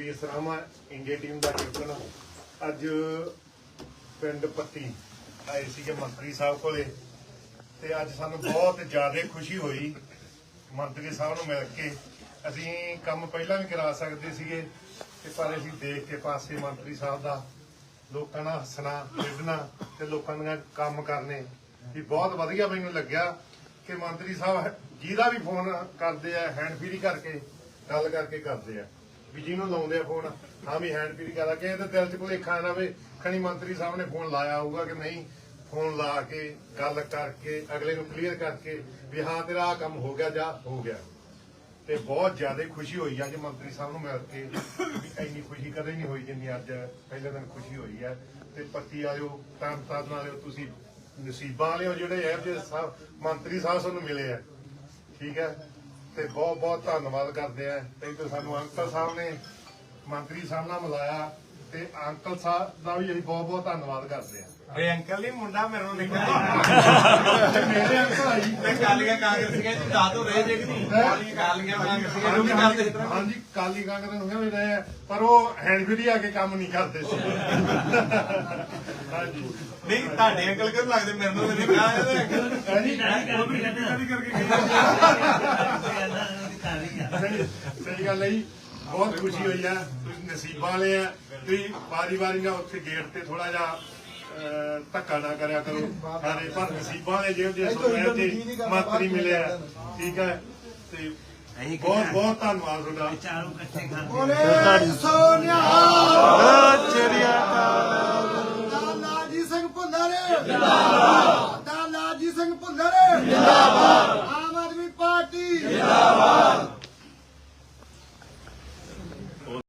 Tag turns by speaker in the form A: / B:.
A: ਵੀਰ ਸਰਾਮਾ India team ਦਾ captain ਅੱਜ ਪਿੰਡ ਪੱਤੀ ਆਏ ਸੀਗੇ ਮੰਤਰੀ ਸਾਹਿਬ ਕੋਲੇ ਤੇ ਅੱਜ ਸਾਨੂੰ ਬਹੁਤ ਜ਼ਿਆਦਾ ਖੁਸ਼ੀ ਹੋਈ ਮੰਤਰੀ ਸਾਹਿਬ ਨੂੰ ਮਿਲ ਕੇ। ਅਸੀਂ ਕੰਮ ਪਹਿਲਾਂ ਵੀ ਕਰਾ ਸਕਦੇ ਸੀਗੇ ਤੇ ਪਰ ਅਸੀਂ ਦੇਖ ਕੇ ਪਾਸੇ ਮੰਤਰੀ ਸਾਹਿਬ ਦਾ ਲੋਕਾਂ ਨਾਲ ਹੱਸਣਾ, ਖੇਡਣਾ ਤੇ ਲੋਕਾਂ ਨਾਲ ਕੰਮ ਕਰਨੇ ਵੀ ਬਹੁਤ ਵਧੀਆ ਮੈਨੂੰ ਲੱਗਿਆ ਕਿ ਮੰਤਰੀ ਸਾਹਿਬ ਜਿਹਦਾ ਵੀ ਫੋਨ ਕਰਦੇ ਆ ਹੈਂਡ ਫ੍ਰੀ ਕਰਕੇ ਗੱਲ ਕਰਕੇ ਕਰਦੇ ਆ। ਵੀ ਜਿਹਨੂੰ ਲਾਉਂਦੇ ਆ ਫੋਨ, ਹਾਂ ਵੀ ਹੈਂਡ ਫ੍ਰੀ ਕਰਦਾ ਕਿ ਇਹਦੇ ਦਿਲ 'ਚ ਕੋਈ ਨਾ ਵੇ ਖਣੀ ਮੰਤਰੀ ਸਾਹਿਬ ਨੇ ਫੋਨ ਲਾਇਆ ਹੋਊਗਾ ਕਿ ਨਹੀਂ, ਫੋਨ ਲਾ ਕੇ ਗੱਲ ਕਰਕੇ, ਅਗਲੇ ਨੂੰ ਕਲੀਅਰ ਕਰਕੇ ਵੀ ਹਾਂ ਤੇਰਾ ਆਹ ਕੰਮ ਹੋ ਗਿਆ ਜਾਂ ਹੋ ਗਿਆ। ਤੇ ਬਹੁਤ ਜ਼ਿਆਦਾ ਖੁਸ਼ੀ ਹੋਈ ਅੱਜ ਮੰਤਰੀ ਸਾਹਿਬ ਨੂੰ ਮਿਲ ਕੇ, ਵੀ ਇੰਨੀ ਖੁਸ਼ੀ ਕਦੇ ਨਹੀਂ ਹੋਈ ਜਿੰਨੀ ਅੱਜ ਪਹਿਲੇ ਦਿਨ ਖੁਸ਼ੀ ਹੋਈ ਹੈ। ਤੇ ਪੱਤੀ ਆਇਓ ਤਨ ਤਨ ਵਾਲਿਓ, ਤੁਸੀਂ ਨਸੀਬਾਂ ਵਾਲਿਓ ਜਿਹੜੇ ਇਹ ਜਿਹੇ ਮੰਤਰੀ ਸਾਹਿਬ ਤੁਹਾਨੂੰ ਮਿਲੇ ਆ। ਠੀਕ ਹੈ? ਤੇ ਬਹੁਤ ਬਹੁਤ ਧੰਨਵਾਦ ਕਰਦੇ ਆ ਤੇ ਇੱਕ ਸਾਨੂੰ ਅੰਕਲ ਸਾਹਿਬ ਨੇ ਮੰਤਰੀ ਸਾਹਿਬ ਨਾਲ ਮਿਲਾਇਆ ਤੇ ਅੰਕਲ ਸਾਹਿਬ ਦਾ ਵੀ ਅਸੀਂ ਬਹੁਤ ਬਹੁਤ ਧੰਨਵਾਦ ਕਰਦੇ ਆ
B: ਓਏ ਅੰਕਲ ਨਹੀਂ ਮੁੰਡਾ ਮੇਰੇ ਨੂੰ ਨਿਕਲ
A: ਮੇਰੇ ਅੰਕਲ ਆ ਜੀ
B: ਮੈਂ ਕਾਲੀਆਂ ਕਾਂਗਰਸੀਆਂ ਦੋ ਰਹੇ ਜੇ ਕਿ ਨਹੀਂ ਕਾਲੀਆਂ ਕਾਲੀਆਂ ਕਾਂਗਰਸੀਆਂ ਨੂੰ ਵੀ ਕਰਦੇ ਇਸ ਤਰ੍ਹਾਂ
A: ਹਾਂਜੀ ਕਾਲੀ ਕਾਂਗਰਸ ਨੂੰ ਵੀ ਰਹੇ ਆ, ਪਰ ਉਹ ਹੈਂਡ ਵੀ ਆ ਕੇ ਕੰਮ ਨਹੀਂ ਕਰਦੇ ਸੀ ਹਾਂਜੀ
B: ਨਹੀਂ ਤੁਹਾਡੇ ਅੰਕਲ ਕਿਉਂ ਲੱਗਦੇ ਮੇਰੇ ਨੂੰ ਨਹੀਂ ਕਹਾ ਇਹ
A: ਹਾਂਜੀ
C: ਕਾਲੀ
A: ਸਹੀ ਗੱਲ ਹੈ ਬਹੁਤ ਖੁਸ਼ੀ ਹੋਈ ਆ। ਤੁਸੀਂ ਨਸੀਬਾਂ ਵਾਲੇ ਆ। ਤੁਸੀਂ ਵਾਰੀ ਵਾਰੀ ਨਾਲ ਉੱਥੇ ਗੇਟ ਤੇ ਥੋੜਾ ਜਿਹਾ ਧੱਕਾ ਨਾ ਕਰਿਆ ਕਰੋ। ਸਾਰੇ। ਪਰ ਨਸੀਬਾਂ ਵਾਲੇ ਜਿਹੋ ਜਿਹੇ ਸੁਣਿਆ ਤੇ ਮਾਤਰੀ ਮਿਲਿਆ। ਠੀਕ ਹੈ। ਤੇ ਬਹੁਤ ਬਹੁਤ ਧੰਨਵਾਦ ਤੁਹਾਡਾ।